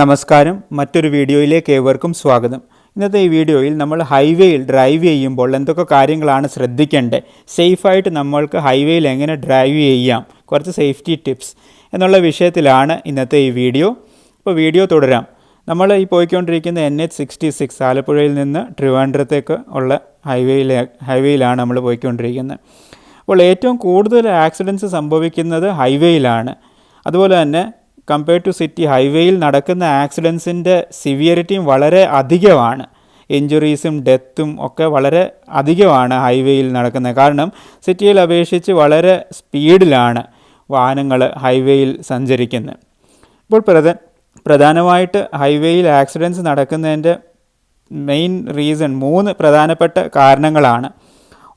നമസ്കാരം. മറ്റൊരു വീഡിയോയിലേക്ക് ഏവർക്കും സ്വാഗതം. ഇന്നത്തെ ഈ വീഡിയോയിൽ നമ്മൾ ഹൈവേയിൽ ഡ്രൈവ് ചെയ്യുമ്പോൾ എന്തൊക്കെ കാര്യങ്ങളാണ് ശ്രദ്ധിക്കേണ്ടത്? സേഫായിട്ട് നമ്മൾക്ക് ഹൈവേയിൽ എങ്ങനെ ഡ്രൈവ് ചെയ്യാം? കുറച്ച് സേഫ്റ്റി ടിപ്സ് എന്നുള്ള വിഷയത്തിലാണ് ഇന്നത്തെ ഈ വീഡിയോ. അപ്പോൾ വീഡിയോ തുടരാം. നമ്മൾ ഈ പോയിക്കൊണ്ടിരിക്കുന്ന എൻ എച്ച് സിക്സ്റ്റി സിക്സ് ആലപ്പുഴയിൽ നിന്ന് ട്രിവാൻഡ്രത്തേക്ക് ഉള്ള ഹൈവേയിലെ ഹൈവേയിലാണ് നമ്മൾ പോയിക്കൊണ്ടിരിക്കുന്നത്. അപ്പോൾ ഏറ്റവും കൂടുതൽ ആക്സിഡൻസ് സംഭവിക്കുന്നത് ഹൈവേയിലാണ്. അതുപോലെ തന്നെ കമ്പയർ ടു സിറ്റി ഹൈവേയിൽ നടക്കുന്ന ആക്സിഡൻസിന്റെ സിവിയറിറ്റിയും വളരെ അധികമാണ്. ഇഞ്ചുറീസും ഡെത്തും ഒക്കെ വളരെ അധികമാണ് ഹൈവേയിൽ നടക്കുന്നത് കാരണം സിറ്റിയിൽ അപേക്ഷിച്ച് വളരെ സ്പീഡിലാണ് വാഹനങ്ങൾ ഹൈവേയിൽ സഞ്ചരിക്കുന്നത് ഇപ്പോൾ പ്രധ പ്രധാനമായിട്ട് ഹൈവേയിൽ ആക്സിഡൻസ് നടക്കുന്നതിന്റെ മെയിൻ റീസൺ മൂന്ന് പ്രധാനപ്പെട്ട കാരണങ്ങളാണ്.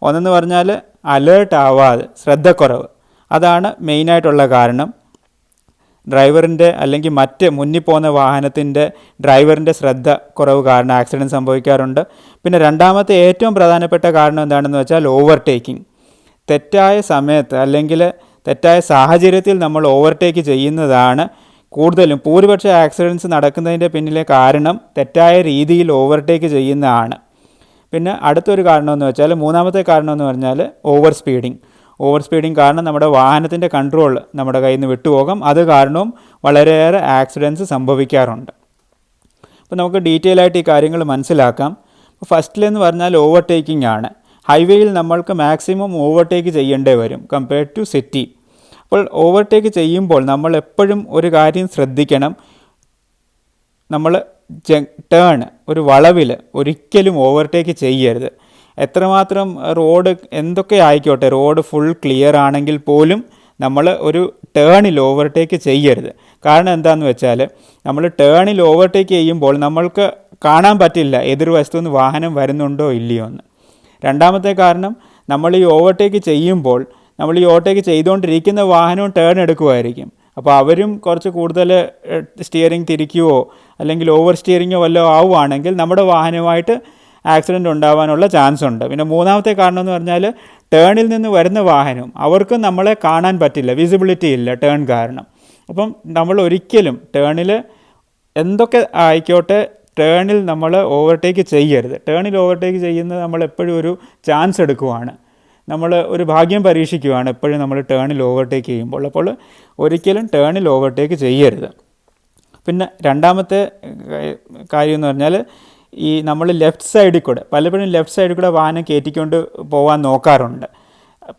ഒന്നെന്ന് പറഞ്ഞാൽ അലേർട്ട് ആവാതെ ശ്രദ്ധക്കുറവ്. അതാണ് മെയിനായിട്ടുള്ള കാരണം. ഡ്രൈവറിന്റെ അല്ലെങ്കിൽ മറ്റ് മുന്നിൽ പോകുന്ന വാഹനത്തിന്റെ ഡ്രൈവറിന്റെ ശ്രദ്ധ കുറവ് കാരണം ആക്സിഡന്റ് സംഭവിക്കാറുണ്ട്. പിന്നെ രണ്ടാമത്തെ ഏറ്റവും പ്രധാനപ്പെട്ട കാരണം എന്താണെന്ന് വെച്ചാൽ ഓവർടേക്കിംഗ്. തെറ്റായ സമയത്ത് അല്ലെങ്കിൽ തെറ്റായ സാഹചര്യത്തിൽ നമ്മൾ ഓവർടേക്ക് ചെയ്യുന്നതാണ് കൂടുതലും ഭൂരിപക്ഷ ആക്സിഡൻസ് നടക്കുന്നതിന്റെ പിന്നിലെ കാരണം തെറ്റായ രീതിയിൽ ഓവർടേക്ക് ചെയ്യുന്നതാണ്. പിന്നെ അടുത്തൊരു കാരണമെന്ന് വെച്ചാൽ മൂന്നാമത്തെ കാരണം എന്ന് പറഞ്ഞാൽ ഓവർ സ്പീഡിങ് ഓവർ സ്പീഡിങ് കാരണം നമ്മുടെ വാഹനത്തിന്റെ കൺട്രോൾ നമ്മുടെ കയ്യിൽ നിന്ന് വിട്ടുപോകാം. അത് കാരണവും വളരെയേറെ ആക്സിഡൻസ് സംഭവിക്കാറുണ്ട്. അപ്പോൾ നമുക്ക് ഡീറ്റെയിൽ ആയിട്ട് ഈ കാര്യങ്ങൾ മനസ്സിലാക്കാം. ഫസ്റ്റിലെന്ന് പറഞ്ഞാൽ ഓവർടേക്കിംഗ് ആണ്. ഹൈവേയിൽ നമ്മൾക്ക് മാക്സിമം ഓവർടേക്ക് ചെയ്യേണ്ടി വരും കമ്പയർഡ് ടു സിറ്റി. അപ്പോൾ ഓവർടേക്ക് ചെയ്യുമ്പോൾ നമ്മൾ എപ്പോഴും ഒരു കാര്യം ശ്രദ്ധിക്കണം. നമ്മൾ ടേൺ ഒരു വളവിൽ ഒരിക്കലും ഓവർടേക്ക് ചെയ്യരുത്. എത്രമാത്രം റോഡ് എന്തൊക്കെ ആയിക്കോട്ടെ റോഡ് ഫുൾ ക്ലിയർ ആണെങ്കിൽ പോലും നമ്മൾ ഒരു ടേണിൽ ഓവർടേക്ക് ചെയ്യരുത്. കാരണം എന്താണെന്ന് വെച്ചാൽ നമ്മൾ ടേണിൽ ഓവർടേക്ക് ചെയ്യുമ്പോൾ നമ്മൾക്ക് കാണാൻ പറ്റില്ല എതിർവശത്തു നിന്ന് വാഹനം വരുന്നുണ്ടോ ഇല്ലയോ എന്ന്. രണ്ടാമത്തെ കാരണം നമ്മൾ ഈ ഓവർടേക്ക് ചെയ്യുമ്പോൾ നമ്മൾ ഈ ഓവർടേക്ക് ചെയ്തുകൊണ്ടിരിക്കുന്ന വാഹനവും ടേൺ എടുക്കുമായിരിക്കും. അപ്പോൾ അവരും കുറച്ച് കൂടുതൽ സ്റ്റിയറിംഗ് തിരിക്കുകയോ അല്ലെങ്കിൽ ഓവർ സ്റ്റിയറിങ്ങോ വല്ലതും ആവുകയാണെങ്കിൽ നമ്മുടെ വാഹനവുമായിട്ട് ആക്സിഡന്റ് ഉണ്ടാവാനുള്ള ചാൻസ് ഉണ്ട്. പിന്നെ മൂന്നാമത്തെ കാരണം എന്ന് പറഞ്ഞാൽ ടേണിൽ നിന്ന് വരുന്ന വാഹനം അവർക്കും നമ്മളെ കാണാൻ പറ്റില്ല വിസിബിലിറ്റി ഇല്ല ടേൺ കാരണം. അപ്പം നമ്മൾ ഒരിക്കലും ടേണിൽ എന്തൊക്കെ ആയിക്കോട്ടെ ടേണിൽ നമ്മൾ ഓവർടേക്ക് ചെയ്യരുത്. ടേണിൽ ഓവർടേക്ക് ചെയ്യുന്നത് നമ്മൾ എപ്പോഴും ഒരു ചാൻസ് എടുക്കുവാണ്. നമ്മൾ ഒരു ഭാഗ്യം പരീക്ഷിക്കുകയാണ് എപ്പോഴും നമ്മൾ ടേണിൽ ഓവർടേക്ക് ചെയ്യുമ്പോൾ. അപ്പോൾ ഒരിക്കലും ടേണിൽ ഓവർടേക്ക് ചെയ്യരുത്. പിന്നെ രണ്ടാമത്തെ കാര്യം എന്ന് പറഞ്ഞാൽ ഈ നമ്മൾ ലെഫ്റ്റ് സൈഡിൽ കൂടെ പലപ്പോഴും ലെഫ്റ്റ് സൈഡിൽ കൂടെ വാഹനം കയറ്റിക്കൊണ്ട് പോകാൻ നോക്കാറുണ്ട്.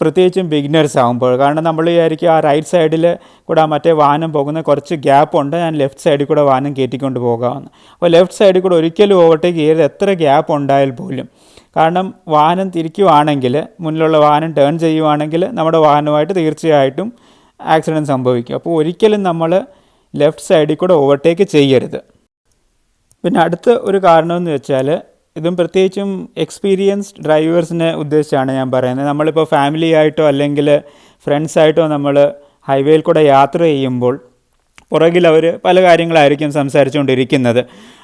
പ്രത്യേകിച്ചും ബിഗിനേഴ്സ് ആകുമ്പോൾ കാരണം നമ്മൾ വിചാരിക്കും ആ റൈറ്റ് സൈഡിൽ കൂടെ മറ്റേ വാഹനം പോകുന്ന കുറച്ച് ഗ്യാപ്പ് ഉണ്ട് ഞാൻ ലെഫ്റ്റ് സൈഡിൽ കൂടെ വാഹനം കയറ്റിക്കൊണ്ട് പോകാമെന്ന്. അപ്പോൾ ലെഫ്റ്റ് സൈഡിൽ കൂടെ ഒരിക്കലും ഓവർടേക്ക് ചെയ്യരുത്. എത്ര ഗ്യാപ്പ് ഉണ്ടായാൽ പോലും. കാരണം വാഹനം തിരിക്കുവാണെങ്കിൽ മുന്നിലുള്ള വാഹനം ടേൺ ചെയ്യുവാണെങ്കിൽ നമ്മുടെ വാഹനമായിട്ട് തീർച്ചയായിട്ടും ആക്സിഡന്റ് സംഭവിക്കും. അപ്പോൾ ഒരിക്കലും നമ്മൾ ലെഫ്റ്റ് സൈഡിൽ കൂടെ ഓവർടേക്ക് ചെയ്യരുത്. പിന്നെ അടുത്ത ഒരു കാരണമെന്ന് വെച്ചാൽ ഇതും പ്രത്യേകിച്ചും എക്സ്പീരിയൻസ്ഡ് ഡ്രൈവേഴ്സിനെ ഉദ്ദേശിച്ചാണ് ഞാൻ പറയുന്നത്. നമ്മളിപ്പോൾ ഫാമിലി ആയിട്ടോ അല്ലെങ്കിൽ ഫ്രണ്ട്സായിട്ടോ നമ്മൾ ഹൈവേയിൽ കൂടെ യാത്ര ചെയ്യുമ്പോൾ പുറകിൽ അവർ പല കാര്യങ്ങളായിരിക്കും സംസാരിച്ചുകൊണ്ടിരിക്കുന്നത്.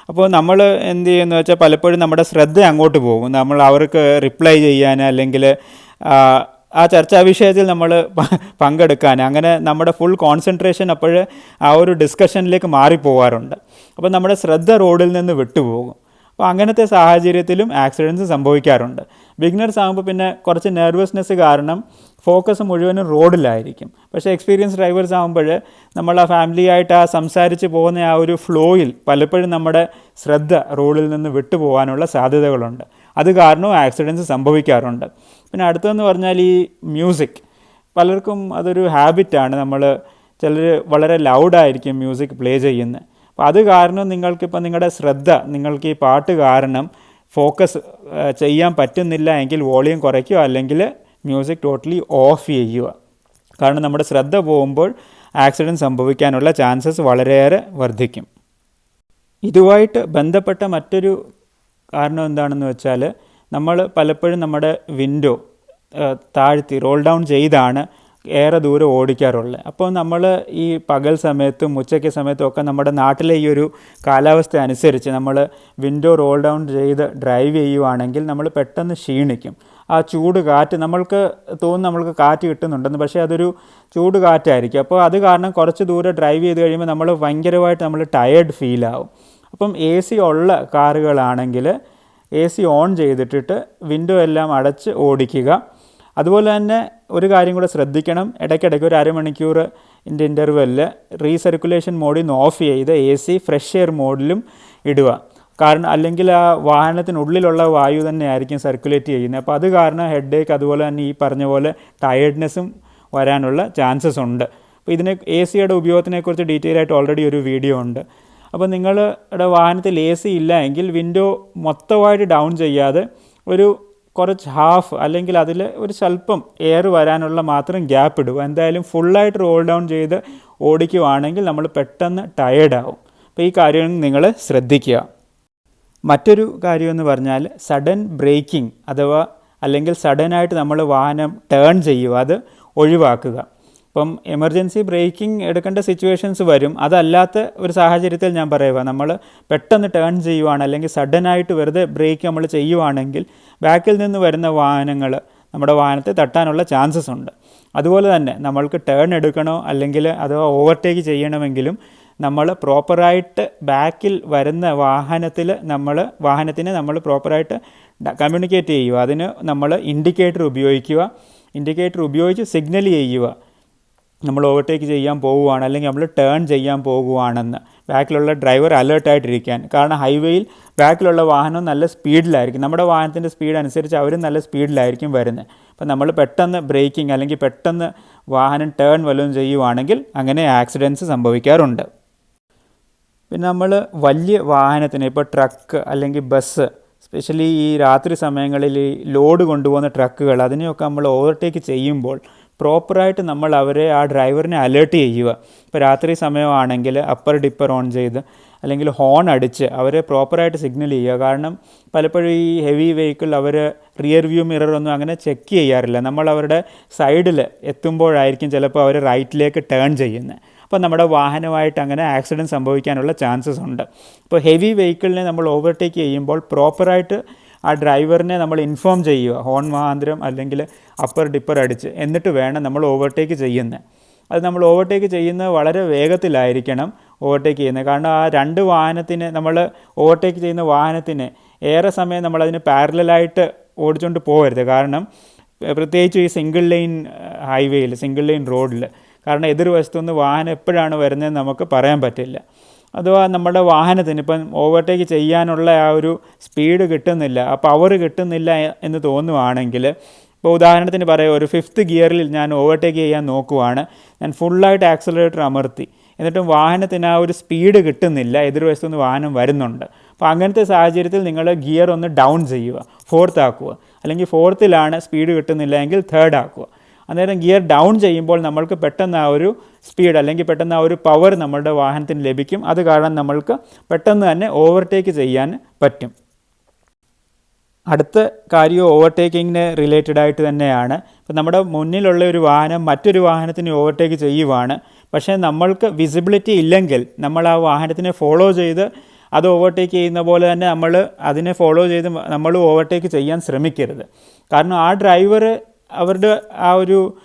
അപ്പോൾ നമ്മൾ എന്ത് ചെയ്യുന്നു വെച്ചാൽ പലപ്പോഴും നമ്മുടെ ശ്രദ്ധ അങ്ങോട്ട് പോകും. നമ്മൾ അവർക്ക് റിപ്ലൈ ചെയ്യാൻ അല്ലെങ്കിൽ ആ ചർച്ചാ വിഷയത്തിൽ നമ്മൾ പങ്കെടുക്കാൻ. അങ്ങനെ നമ്മുടെ ഫുൾ കോൺസെൻട്രേഷൻ അപ്പോൾ ആ ഒരു ഡിസ്കഷനിലേക്ക് മാറിപ്പോകാറുണ്ട് അപ്പോൾ നമ്മുടെ ശ്രദ്ധ റോഡിൽ നിന്ന് വിട്ടുപോകും. അപ്പോൾ അങ്ങനത്തെ സാഹചര്യത്തിലും ആക്സിഡൻസ് സംഭവിക്കാറുണ്ട്. ബിഗിനേഴ്സ് ആകുമ്പോൾ പിന്നെ കുറച്ച് നെർവസ്നെസ് കാരണം ഫോക്കസ് മുഴുവനും റോഡിലായിരിക്കും. പക്ഷേ എക്സ്പീരിയൻസ് ഡ്രൈവേഴ്സ് ആകുമ്പോൾ നമ്മൾ ആ ഫാമിലിയായിട്ട് ആ സംസാരിച്ച് പോകുന്ന ആ ഒരു ഫ്ലോയിൽ പലപ്പോഴും നമ്മുടെ ശ്രദ്ധ റോഡിൽ നിന്ന് വിട്ടുപോകാനുള്ള സാധ്യതകളുണ്ട്. അത് കാരണവും ആക്സിഡൻസ് സംഭവിക്കാറുണ്ട്. പിന്നെ അടുത്തതെന്ന് പറഞ്ഞാൽ ഈ മ്യൂസിക് പലർക്കും അതൊരു ഹാബിറ്റാണ് നമ്മൾ ചിലർ വളരെ ലൗഡായിരിക്കും മ്യൂസിക് പ്ലേ ചെയ്യുന്നത്. അപ്പോൾ അത് കാരണം നിങ്ങൾക്കിപ്പോൾ നിങ്ങളുടെ ശ്രദ്ധ നിങ്ങൾക്ക് ഈ പാട്ട് കാരണം ഫോക്കസ് ചെയ്യാൻ പറ്റുന്നില്ല എങ്കിൽ വോളിയം കുറയ്ക്കുക അല്ലെങ്കിൽ മ്യൂസിക് ടോട്ടലി ഓഫ് ചെയ്യുക. കാരണം നമ്മുടെ ശ്രദ്ധ പോകുമ്പോൾ ആക്സിഡന്റ് സംഭവിക്കാനുള്ള ചാൻസസ് വളരെയേറെ വർദ്ധിക്കും. ഇതുമായിട്ട് ബന്ധപ്പെട്ട മറ്റൊരു കാരണം എന്താണെന്ന് വെച്ചാൽ നമ്മൾ പലപ്പോഴും നമ്മുടെ വിൻഡോ താഴ്ത്തി റോൾ ഡൗൺ ചെയ്താണ് ഏറെ ദൂരം ഓടിക്കാറുള്ളത്. അപ്പോൾ നമ്മൾ ഈ പകൽ സമയത്തും ഉച്ചയ്ക്ക് സമയത്തും ഒക്കെ നമ്മുടെ നാട്ടിലെ ഈ ഒരു കാലാവസ്ഥ അനുസരിച്ച് നമ്മൾ വിൻഡോ റോൾ ഡൗൺ ചെയ്ത് ഡ്രൈവ് ചെയ്യുവാണെങ്കിൽ നമ്മൾ പെട്ടെന്ന് ക്ഷീണിക്കും. ആ ചൂട് കാറ്റ് നമ്മൾക്ക് തോന്നുന്നു നമ്മൾക്ക് കാറ്റ് കിട്ടുന്നുണ്ടെന്ന് പക്ഷേ അതൊരു ചൂട് കാറ്റായിരിക്കും. അപ്പോൾ അത് കാരണം കുറച്ച് ദൂരം ഡ്രൈവ് ചെയ്ത് കഴിയുമ്പോൾ നമ്മൾ ഭയങ്കരമായിട്ട് നമ്മൾ ടയേർഡ് ഫീലാവും അപ്പം എ സി ഉള്ള കാറുകളാണെങ്കിൽ എ സി ഓൺ ചെയ്തിട്ടിട്ട് വിൻഡോ എല്ലാം അടച്ച് ഓടിക്കുക. അതുപോലെ തന്നെ ഒരു കാര്യം കൂടെ ശ്രദ്ധിക്കണം. ഇടയ്ക്കിടയ്ക്ക് ഒരു അരമണിക്കൂർ ഇന്റെ ഇന്റർവെല്ലിൽ റീസർക്കുലേഷൻ മോഡിൽ നിന്ന് ഓഫ് ചെയ്ത് എ സി ഫ്രഷ് എയർ മോഡിലും ഇടുക. കാരണം അല്ലെങ്കിൽ ആ വാഹനത്തിനുള്ളിലുള്ള വായു തന്നെ ആയിരിക്കും സർക്കുലേറ്റ് ചെയ്യുന്നത്. അപ്പോൾ അത് കാരണം ഹെഡ് ഏക്ക് അതുപോലെ തന്നെ ഈ പറഞ്ഞ പോലെ ടയേർഡ്നെസ്സും വരാനുള്ള ചാൻസസ് ഉണ്ട്. അപ്പോൾ ഇതിനെ എ സിയുടെ ഉപയോഗത്തിനെക്കുറിച്ച് ഡീറ്റെയിൽ ആയിട്ട് ഓൾറെഡി ഒരു വീഡിയോ ഉണ്ട്. അപ്പോൾ നിങ്ങളുടെ വാഹനത്തിൽ എ സി ഇല്ല എങ്കിൽ വിൻഡോ മൊത്തമായിട്ട് ഡൗൺ ചെയ്യാതെ ഒരു കുറച്ച് ഹാഫ് അല്ലെങ്കിൽ അതിൽ ഒരു സ്വല്പം എയർ വരാനുള്ള മാത്രം ഗ്യാപ്പ് ഇടുക. എന്തായാലും ഫുള്ളായിട്ട് റോൾ ഡൗൺ ചെയ്ത് ഓടിക്കുവാണെങ്കിൽ നമ്മൾ പെട്ടെന്ന് ടയേർഡാവും അപ്പോൾ ഈ കാര്യം നിങ്ങൾ ശ്രദ്ധിക്കുക. മറ്റൊരു കാര്യമെന്ന് പറഞ്ഞാൽ സഡൻ ബ്രേക്കിംഗ് അഥവാ അല്ലെങ്കിൽ സഡനായിട്ട് നമ്മൾ വാഹനം ടേൺ ചെയ്യുക അത് ഒഴിവാക്കുക. ഇപ്പം എമർജൻസി ബ്രേക്കിംഗ് എടുക്കേണ്ട സിറ്റുവേഷൻസ് വരും. അതല്ലാത്ത ഒരു സാഹചര്യത്തിൽ ഞാൻ പറയുക നമ്മൾ പെട്ടെന്ന് ടേൺ ചെയ്യുവാണ് അല്ലെങ്കിൽ സഡനായിട്ട് വെറുതെ ബ്രേക്ക് നമ്മൾ ചെയ്യുവാണെങ്കിൽ ബാക്കിൽ നിന്ന് വരുന്ന വാഹനങ്ങൾ നമ്മുടെ വാഹനത്തെ തട്ടാനുള്ള ചാൻസസ് ഉണ്ട്. അതുപോലെ തന്നെ നമ്മൾക്ക് ടേൺ എടുക്കണോ അല്ലെങ്കിൽ അഥവാ ഓവർടേക്ക് ചെയ്യണമെങ്കിലും നമ്മൾ പ്രോപ്പറായിട്ട് ബാക്കിൽ വരുന്ന വാഹനത്തിൽ നമ്മൾ വാഹനത്തിന് നമ്മൾ പ്രോപ്പറായിട്ട് കമ്മ്യൂണിക്കേറ്റ് ചെയ്യുക. അതിന് നമ്മൾ ഇൻഡിക്കേറ്റർ ഉപയോഗിക്കുക. ഇൻഡിക്കേറ്റർ ഉപയോഗിച്ച് സിഗ്നൽ ചെയ്യുക. നമ്മൾ ഓവർടേക്ക് ചെയ്യാൻ പോവുകയാണ് അല്ലെങ്കിൽ നമ്മൾ ടേൺ ചെയ്യാൻ പോകുവാണെന്ന് ബാക്കിലുള്ള ഡ്രൈവർ അലേർട്ടായിട്ടിരിക്കാൻ കാരണം ഹൈവേയിൽ ബാക്കിലുള്ള വാഹനം നല്ല സ്പീഡിലായിരിക്കും നമ്മുടെ വാഹനത്തിന്റെ സ്പീഡ് അനുസരിച്ച് അവരും നല്ല സ്പീഡിലായിരിക്കും വരുന്നത്. അപ്പം നമ്മൾ പെട്ടെന്ന് ബ്രേക്കിംഗ് അല്ലെങ്കിൽ പെട്ടെന്ന് വാഹനം ടേൺ വല്ലതും ചെയ്യുവാണെങ്കിൽ അങ്ങനെ ആക്സിഡൻസ് സംഭവിക്കാറുണ്ട്. പിന്നെ നമ്മൾ വലിയ വാഹനത്തിന് ഇപ്പോൾ ട്രക്ക് അല്ലെങ്കിൽ ബസ് സ്പെഷ്യലി ഈ രാത്രി സമയങ്ങളിൽ ലോഡ് കൊണ്ടുപോകുന്ന ട്രക്കുകൾ അതിനെയൊക്കെ നമ്മൾ ഓവർടേക്ക് ചെയ്യുമ്പോൾ പ്രോപ്പറായിട്ട് നമ്മൾ അവരെ ആ ഡ്രൈവറിനെ അലേർട്ട് ചെയ്യുക. ഇപ്പോൾ രാത്രി സമയമാണെങ്കിൽ അപ്പർ ഡിപ്പർ ഓൺ ചെയ്ത് അല്ലെങ്കിൽ ഹോൺ അടിച്ച് അവരെ പ്രോപ്പറായിട്ട് സിഗ്നൽ ചെയ്യുക. കാരണം പലപ്പോഴും ഈ ഹെവി വെഹിക്കിൾ അവർ റിയർ വ്യൂ മിറർ ഒന്നും അങ്ങനെ ചെക്ക് ചെയ്യാറില്ല. നമ്മൾ അവരുടെ സൈഡിൽ എത്തുമ്പോഴായിരിക്കും ചിലപ്പോൾ അവർ റൈറ്റിലേക്ക് ടേൺ ചെയ്യുന്നത്. അപ്പോൾ നമ്മുടെ വാഹനമായിട്ട് അങ്ങനെ ആക്സിഡന്റ് സംഭവിക്കാനുള്ള ചാൻസസ് ഉണ്ട്. അപ്പോൾ ഹെവി വെഹിക്കിളിനെ നമ്മൾ ഓവർടേക്ക് ചെയ്യുമ്പോൾ പ്രോപ്പറായിട്ട് ആ ഡ്രൈവറിനെ നമ്മൾ ഇൻഫോം ചെയ്യുക. ഹോൺ മഹാന്തരം അല്ലെങ്കിൽ അപ്പർ ഡിപ്പർ അടിച്ച് എന്നിട്ട് വേണം നമ്മൾ ഓവർടേക്ക് ചെയ്യുന്നത് അത് നമ്മൾ ഓവർടേക്ക് ചെയ്യുന്നത് വളരെ വേഗത്തിലായിരിക്കണം ഓവർടേക്ക് ചെയ്യുന്നത്. കാരണം ആ രണ്ട് വാഹനത്തിന് നമ്മൾ ഓവർടേക്ക് ചെയ്യുന്ന വാഹനത്തിന് ഏറെ സമയം നമ്മളതിന് പാരലായിട്ട് ഓടിച്ചുകൊണ്ട് പോകരുത്. കാരണം പ്രത്യേകിച്ച് ഈ സിംഗിൾ ലൈൻ ഹൈവേയിൽ സിംഗിൾ ലൈൻ റോഡിൽ കാരണം എതിർവശത്തുനിന്ന് വാഹനം എപ്പോഴാണ് വരുന്നതെന്ന് നമുക്ക് പറയാൻ പറ്റില്ല. അഥവാ നമ്മുടെ വാഹനത്തിന് ഇപ്പം ഓവർടേക്ക് ചെയ്യാനുള്ള ആ ഒരു സ്പീഡ് കിട്ടുന്നില്ല ആ പവർ കിട്ടുന്നില്ല എന്ന് തോന്നുവാണെങ്കിൽ ഇപ്പോൾ ഉദാഹരണത്തിന് പറയാം ഒരു ഫിഫ്ത്ത് ഗിയറിൽ ഞാൻ ഓവർടേക്ക് ചെയ്യാൻ നോക്കുവാണ് ഞാൻ ഫുള്ളായിട്ട് ആക്സലറേറ്റർ അമർത്തി എന്നിട്ടും വാഹനത്തിന് ആ ഒരു സ്പീഡ് കിട്ടുന്നില്ല എതിർവശത്തു നിന്ന് വാഹനം വരുന്നുണ്ട്. അപ്പോൾ അങ്ങനത്തെ സാഹചര്യത്തിൽ നിങ്ങൾ ഗിയർ ഒന്ന് ഡൗൺ ചെയ്യുക ഫോർത്ത് ആക്കുക അല്ലെങ്കിൽ ഫോർത്തിലാണ് സ്പീഡ് കിട്ടുന്നില്ല എങ്കിൽ തേർഡ് ആക്കുക. അന്നേരം ഗിയർ ഡൗൺ ചെയ്യുമ്പോൾ നമ്മൾക്ക് പെട്ടെന്ന് ആ ഒരു സ്പീഡ് അല്ലെങ്കിൽ പെട്ടെന്ന് ആ ഒരു പവർ നമ്മളുടെ വാഹനത്തിന് ലഭിക്കും. അത് കാരണം നമ്മൾക്ക് പെട്ടെന്ന് തന്നെ ഓവർടേക്ക് ചെയ്യാൻ പറ്റും. അടുത്ത കാര്യം ഓവർടേക്കിങ്ങിന് റിലേറ്റഡ് ആയിട്ട് തന്നെയാണ്. ഇപ്പം നമ്മുടെ മുന്നിലുള്ള ഒരു വാഹനം മറ്റൊരു വാഹനത്തിന് ഓവർടേക്ക് ചെയ്യുവാണ്. പക്ഷേ നമ്മൾക്ക് വിസിബിലിറ്റി ഇല്ലെങ്കിൽ നമ്മൾ ആ വാഹനത്തിനെ ഫോളോ ചെയ്ത് അത് ഓവർടേക്ക് ചെയ്യുന്ന പോലെ തന്നെ നമ്മൾ അതിനെ ഫോളോ ചെയ്ത് നമ്മൾ ഓവർടേക്ക് ചെയ്യാൻ ശ്രമിക്കരുത്. കാരണം ആ ഡ്രൈവർ അവരുടെ ആ ഒരു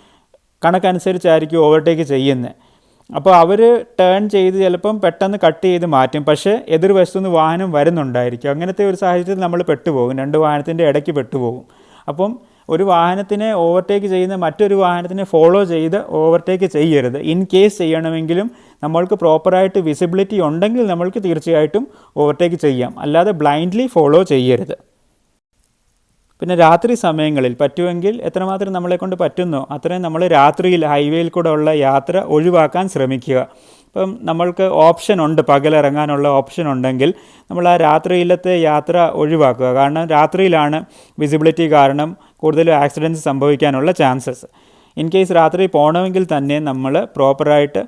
കണക്കനുസരിച്ചായിരിക്കും ഓവർടേക്ക് ചെയ്യുന്നത് അപ്പോൾ അവർ ടേൺ ചെയ്ത് ചിലപ്പം പെട്ടെന്ന് കട്ട് ചെയ്ത് മാറ്റും. പക്ഷേ എതിർവശത്തുനിന്ന് വാഹനം വരുന്നുണ്ടായിരിക്കും. അങ്ങനത്തെ ഒരു സാഹചര്യത്തിൽ നമ്മൾ പെട്ടുപോകും. രണ്ട് വാഹനത്തിന്റെ ഇടയ്ക്ക് പെട്ടുപോകും. അപ്പം ഒരു വാഹനത്തിനെ ഓവർടേക്ക് ചെയ്യുന്ന മറ്റൊരു വാഹനത്തിനെ ഫോളോ ചെയ്ത് ഓവർടേക്ക് ചെയ്യരുത്. ഇൻ കേസ് ചെയ്യണമെങ്കിലും നമ്മൾക്ക് പ്രോപ്പറായിട്ട് വിസിബിലിറ്റി ഉണ്ടെങ്കിൽ നമ്മൾക്ക് തീർച്ചയായിട്ടും ഓവർടേക്ക് ചെയ്യാം. അല്ലാതെ ബ്ലൈൻഡ്ലി ഫോളോ ചെയ്യരുത്. പിന്നെ രാത്രി സമയങ്ങളിൽ പറ്റുമെങ്കിൽ എത്രമാത്രം നമ്മളെ കൊണ്ട് പറ്റുന്നോ അത്രയും നമ്മൾ രാത്രിയിൽ ഹൈവേയിൽ കൂടെ ഉള്ള യാത്ര ഒഴിവാക്കാൻ ശ്രമിക്കുക. ഇപ്പം നമ്മൾക്ക് ഓപ്ഷൻ ഉണ്ട് പകലിറങ്ങാനുള്ള ഓപ്ഷൻ ഉണ്ടെങ്കിൽ നമ്മൾ ആ രാത്രിയിലത്തെ യാത്ര ഒഴിവാക്കുക. കാരണം രാത്രിയിലാണ് വിസിബിലിറ്റി കാരണം കൂടുതൽ ആക്സിഡന്റ്സ് സംഭവിക്കാനുള്ള ചാൻസസ് ഇൻ കേസ് രാത്രി പോകണമെങ്കിൽ തന്നെ നമ്മൾ പ്രോപ്പറായിട്ട്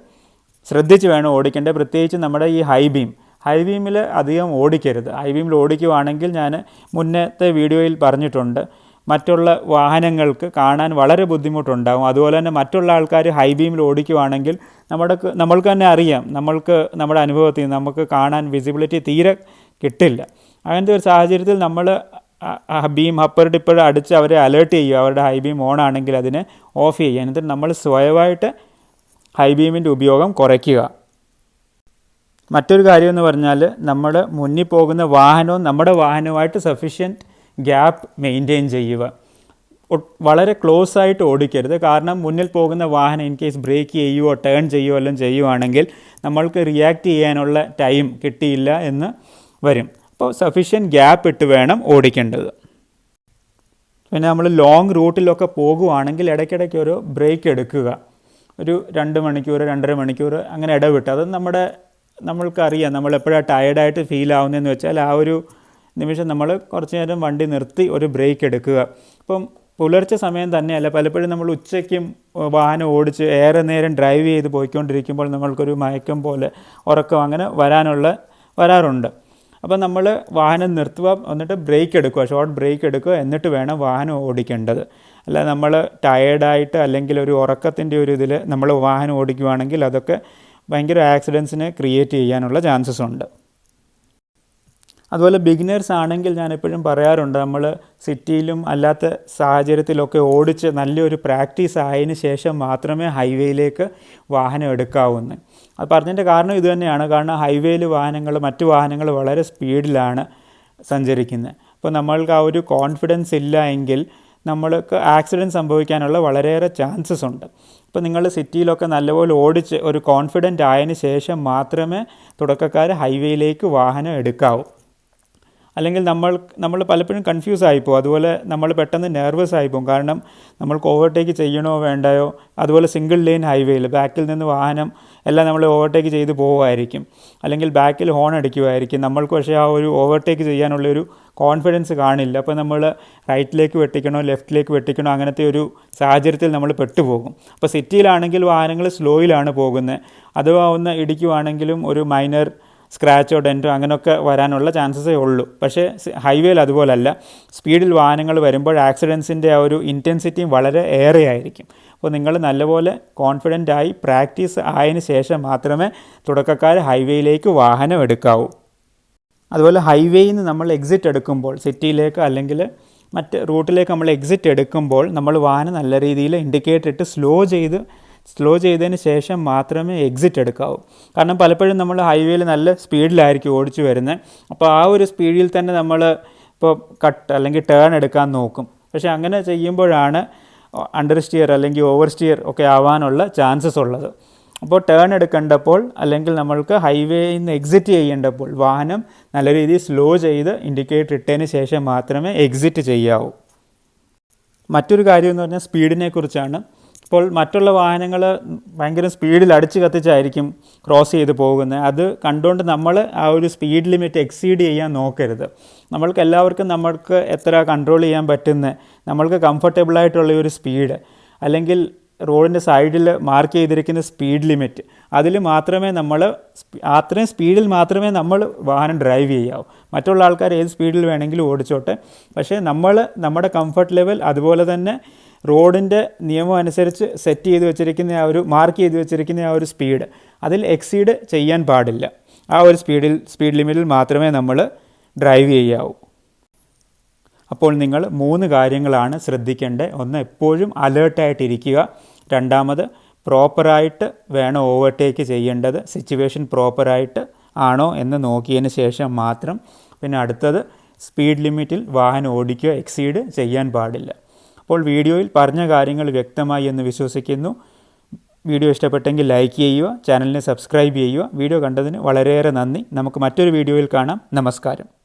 ശ്രദ്ധിച്ച് വേണം ഓടിക്കേണ്ടത് പ്രത്യേകിച്ച് നമ്മുടെ ഈ ഹൈ ബീം ഹൈ ബീമിൽ അധികം ഓടിക്കരുത്. ഹൈ ബീമിൽ ഓടിക്കുവാണെങ്കിൽ ഞാൻ മുന്നത്തെ വീഡിയോയിൽ പറഞ്ഞിട്ടുണ്ട് മറ്റുള്ള വാഹനങ്ങൾക്ക് കാണാൻ വളരെ ബുദ്ധിമുട്ടുണ്ടാകും അതുപോലെ തന്നെ മറ്റുള്ള ആൾക്കാർ ഹൈ ബീമിൽ ഓടിക്കുവാണെങ്കിൽ നമ്മുടെ നമ്മൾക്ക് തന്നെ അറിയാം. നമ്മൾക്ക് നമ്മുടെ അനുഭവത്തിൽ നമുക്ക് കാണാൻ വിസിബിലിറ്റി തീരെ കിട്ടില്ല. അങ്ങനത്തെ ഒരു സാഹചര്യത്തിൽ നമ്മൾ ബീം അപ്പർ ഡിപ്പർ അടിച്ച് അവരെ അലേർട്ട് ചെയ്യുക. അവരുടെ ഹൈ ബീം ഓൺ ആണെങ്കിൽ അതിനെ ഓഫ് ചെയ്യുക. എന്നിട്ട് നമ്മൾ സ്വയമായിട്ട് ഹൈ ബീമിന്റെ ഉപയോഗം കുറയ്ക്കുക. മറ്റൊരു കാര്യം എന്ന് പറഞ്ഞാൽ നമ്മൾ മുന്നിൽ പോകുന്ന വാഹനവും നമ്മുടെ വാഹനവുമായിട്ട് സഫീഷ്യന്റ് ഗ്യാപ്പ് മെയിന്റെയിൻ ചെയ്യുക. വളരെ ക്ലോസ് ആയിട്ട് ഓടിക്കരുത്. കാരണം മുന്നിൽ പോകുന്ന വാഹനം ഇൻ കേസ് ബ്രേക്ക് ചെയ്യുവോ ടേൺ ചെയ്യുവോ എല്ലാം ചെയ്യുവാണെങ്കിൽ നമ്മൾക്ക് റിയാക്ട് ചെയ്യാനുള്ള ടൈം കിട്ടിയില്ല എന്ന് വരും. അപ്പോൾ സഫീഷ്യന്റ് ഗ്യാപ്പ് ഇട്ട് വേണം ഓടിക്കേണ്ടത്. പിന്നെ നമ്മൾ ലോങ് റൂട്ടിലൊക്കെ പോകുവാണെങ്കിൽ ഇടയ്ക്കിടയ്ക്ക് ഒരു ബ്രേക്ക് എടുക്കുക. ഒരു രണ്ട് മണിക്കൂർ രണ്ടര മണിക്കൂർ അങ്ങനെ ഇടവിട്ട്. അത് നമ്മുടെ നമ്മൾക്കറിയാം. നമ്മൾ എപ്പോഴാണ് ടയർഡായിട്ട് ഫീൽ ആവുന്നതെന്ന് വെച്ചാൽ ആ ഒരു നിമിഷം നമ്മൾ കുറച്ച് നേരം വണ്ടി നിർത്തി ഒരു ബ്രേക്ക് എടുക്കുക. ഇപ്പം പുലർച്ചെ സമയം തന്നെയല്ല പലപ്പോഴും നമ്മൾ ഉച്ചയ്ക്കും വാഹനം ഓടിച്ച് ഏറെ നേരം ഡ്രൈവ് ചെയ്ത് പോയിക്കൊണ്ടിരിക്കുമ്പോൾ നമ്മൾക്കൊരു മയക്കം പോലെ ഉറക്കം അങ്ങനെ വരാനുള്ള വരാറുണ്ട്. അപ്പോൾ നമ്മൾ വാഹനം നിർത്തുക എന്നിട്ട് ബ്രേക്ക് എടുക്കുക ഷോർട്ട് ബ്രേക്ക് എടുക്കുക എന്നിട്ട് വേണം വാഹനം ഓടിക്കേണ്ടത്. അല്ല നമ്മൾ ടയേർഡായിട്ട് അല്ലെങ്കിൽ ഒരു ഉറക്കത്തിന്റെ ഒരു ഇതിൽ നമ്മൾ വാഹനം ഓടിക്കുകയാണെങ്കിൽ അതൊക്കെ ഭയങ്കര ആക്സിഡൻസിനെ ക്രിയേറ്റ് ചെയ്യാനുള്ള ചാൻസസ് ഉണ്ട്. അതുപോലെ ബിഗിനേഴ്സ് ആണെങ്കിൽ ഞാൻ എപ്പോഴും പറയാറുണ്ട് നമ്മൾ സിറ്റിയിലും അല്ലാത്ത സാഹചര്യത്തിലൊക്കെ ഓടിച്ച് നല്ലൊരു പ്രാക്ടീസ് ആയതിനു ശേഷം മാത്രമേ ഹൈവേയിലേക്ക് വാഹനം എടുക്കാവുന്നു. അത് പറഞ്ഞതിന്റെ കാരണം ഇത് തന്നെയാണ്. കാരണം ഹൈവേയിൽ വാഹനങ്ങൾ മറ്റു വാഹനങ്ങൾ വളരെ സ്പീഡിലാണ് സഞ്ചരിക്കുന്നത് അപ്പോൾ നമ്മൾക്ക് ആ ഒരു കോൺഫിഡൻസ് ഇല്ല എങ്കിൽ നമ്മൾക്ക് ആക്സിഡന്റ് സംഭവിക്കാനുള്ള വളരെയേറെ ചാൻസസ് ഉണ്ട്. ഇപ്പോൾ നിങ്ങൾ സിറ്റിയിലൊക്കെ നല്ലപോലെ ഓടിച്ച് ഒരു കോൺഫിഡന്റ് ആയതിനു ശേഷം മാത്രമേ തുടക്കക്കാർ ഹൈവേയിലേക്ക് വാഹനം എടുക്കാവൂ. അല്ലെങ്കിൽ നമ്മൾ നമ്മൾ പലപ്പോഴും കൺഫ്യൂസ് ആയിപ്പോൾ അതുപോലെ നമ്മൾ പെട്ടെന്ന് നെർവസ് ആയിപ്പോകും കാരണം നമ്മൾക്ക് ഓവർടേക്ക് ചെയ്യണോ വേണ്ടയോ? അതുപോലെ സിംഗിൾ ലെയിൻ ഹൈവേയിൽ ബാക്കിൽ നിന്ന് വാഹനം എല്ലാം നമ്മൾ ഓവർടേക്ക് ചെയ്ത് പോകുമായിരിക്കും അല്ലെങ്കിൽ ബാക്കിൽ ഹോൺ അടിക്കുമായിരിക്കും. നമ്മൾക്ക് പക്ഷേ ആ ഒരു ഓവർടേക്ക് ചെയ്യാനുള്ളൊരു കോൺഫിഡൻസ് കാണില്ല. അപ്പോൾ നമ്മൾ റൈറ്റിലേക്ക് വെട്ടിക്കണോ ലെഫ്റ്റിലേക്ക് വെട്ടിക്കണോ അങ്ങനത്തെ ഒരു സാഹചര്യത്തിൽ നമ്മൾ പെട്ടുപോകും. അപ്പോൾ സിറ്റിയിലാണെങ്കിൽ വാഹനങ്ങൾ സ്ലോയിലാണ് പോകുന്നത്. അഥവാ ഒന്ന് ഇടിക്കുവാണെങ്കിലും ഒരു മൈനർ സ്ക്രാച്ചോ ഡെന്റോ അങ്ങനെയൊക്കെ വരാനുള്ള ചാൻസസേ ഉള്ളൂ. പക്ഷേ ഹൈവേയിൽ അതുപോലല്ല. സ്പീഡിൽ വാഹനങ്ങൾ വരുമ്പോൾ ആക്സിഡൻസിന്റെ ആ ഒരു ഇന്റൻസിറ്റിയും വളരെ ഏറെ ആയിരിക്കും അപ്പോൾ നിങ്ങൾ നല്ലപോലെ കോൺഫിഡന്റ് ആയി പ്രാക്ടീസ് ആയതിന് ശേഷം മാത്രമേ തുടക്കക്കാർ ഹൈവേയിലേക്ക് വാഹനം എടുക്കാവൂ. അതുപോലെ ഹൈവേയിൽ നിന്ന് നമ്മൾ എക്സിറ്റ് എടുക്കുമ്പോൾ സിറ്റിയിലേക്ക് അല്ലെങ്കിൽ മറ്റ് റൂട്ടിലേക്ക് നമ്മൾ എക്സിറ്റ് എടുക്കുമ്പോൾ നമ്മൾ വാഹനം നല്ല രീതിയിൽ ഇൻഡിക്കേറ്റ് ഇട്ട് സ്ലോ ചെയ്ത് സ്ലോ ചെയ്തതിന് ശേഷം മാത്രമേ എക്സിറ്റ് എടുക്കാവൂ. കാരണം പലപ്പോഴും നമ്മൾ ഹൈവേയിൽ നല്ല സ്പീഡിലായിരിക്കും ഓടിച്ചു വരുന്നത്. അപ്പോൾ ആ ഒരു സ്പീഡിൽ തന്നെ നമ്മൾ ഇപ്പോൾ കട്ട് അല്ലെങ്കിൽ ടേൺ എടുക്കാൻ നോക്കും. പക്ഷേ അങ്ങനെ ചെയ്യുമ്പോഴാണ് അണ്ടർ സ്റ്റിയർ അല്ലെങ്കിൽ ഓവർ സ്റ്റിയർ ഒക്കെ ആവാനുള്ള ചാൻസസ് ഉള്ളത്. അപ്പോൾ ടേൺ എടുക്കേണ്ടപ്പോൾ അല്ലെങ്കിൽ നമ്മൾക്ക് ഹൈവേയിൽ നിന്ന് എക്സിറ്റ് ചെയ്യേണ്ടപ്പോൾ വാഹനം നല്ല രീതിയിൽ സ്ലോ ചെയ്ത് ഇൻഡിക്കേറ്റർ ഇട്ടതിന് ശേഷം മാത്രമേ എക്സിറ്റ് ചെയ്യാവൂ. മറ്റൊരു കാര്യം എന്ന് പറഞ്ഞാൽ സ്പീഡിനെ കുറിച്ചാണ്. ഇപ്പോൾ മറ്റുള്ള വാഹനങ്ങൾ ഭയങ്കര സ്പീഡിൽ അടിച്ച് കത്തിച്ചായിരിക്കും ക്രോസ് ചെയ്ത് പോകുന്നത് അത് കണ്ടുകൊണ്ട് നമ്മൾ ആ ഒരു സ്പീഡ് ലിമിറ്റ് എക്സീഡ് ചെയ്യാൻ നോക്കരുത്. നമ്മൾക്ക് എല്ലാവർക്കും നമ്മൾക്ക് എത്ര കൺട്രോൾ ചെയ്യാൻ പറ്റുന്ന. നമ്മൾക്ക് കംഫർട്ടബിളായിട്ടുള്ള ഒരു സ്പീഡ് അല്ലെങ്കിൽ റോഡിന്റെ സൈഡിൽ മാർക്ക് ചെയ്തിരിക്കുന്ന സ്പീഡ് ലിമിറ്റ് അതിൽ മാത്രമേ നമ്മൾ അത്രയും സ്പീഡിൽ മാത്രമേ നമ്മൾ വാഹനം ഡ്രൈവ് ചെയ്യാവൂ. മറ്റുള്ള ആൾക്കാർ ഏത് സ്പീഡിൽ വേണമെങ്കിലും ഓടിച്ചോട്ടെ. പക്ഷേ നമ്മൾ നമ്മുടെ കംഫർട്ട് ലെവൽ അതുപോലെ തന്നെ റോഡിന്റെ നിയമം അനുസരിച്ച് സെറ്റ് ചെയ്ത് വെച്ചിരിക്കുന്ന ആ ഒരു മാർക്ക് ചെയ്ത് വെച്ചിരിക്കുന്ന ആ ഒരു സ്പീഡ് അതിൽ എക്സീഡ് ചെയ്യാൻ പാടില്ല. ആ ഒരു സ്പീഡിൽ സ്പീഡ് ലിമിറ്റിൽ മാത്രമേ നമ്മൾ ഡ്രൈവ് ചെയ്യാവൂ. അപ്പോൾ നിങ്ങൾ മൂന്ന് കാര്യങ്ങളാണ് ശ്രദ്ധിക്കേണ്ടത്. ഒന്ന് എപ്പോഴും അലേർട്ടായിട്ടിരിക്കുക രണ്ടാമത് പ്രോപ്പറായിട്ട് വേണം ഓവർടേക്ക് ചെയ്യേണ്ടത്. സിറ്റുവേഷൻ പ്രോപ്പറായിട്ട് ആണോ എന്ന് നോക്കിയതിന് ശേഷം മാത്രം. പിന്നെ അടുത്തത് സ്പീഡ് ലിമിറ്റിൽ വാഹനം ഓടിക്കുക എക്സീഡ് ചെയ്യാൻ പാടില്ല. അപ്പോൾ വീഡിയോയിൽ പറഞ്ഞ കാര്യങ്ങൾ വ്യക്തമായി എന്ന് വിശ്വസിക്കുന്നു. വീഡിയോ ഇഷ്ടപ്പെട്ടെങ്കിൽ ലൈക്ക് ചെയ്യുക ചാനലിനെ സബ്സ്ക്രൈബ് ചെയ്യുക. വീഡിയോ കണ്ടതിന് വളരെയേറെ നന്ദി. നമുക്ക് മറ്റൊരു വീഡിയോയിൽ കാണാം. നമസ്കാരം.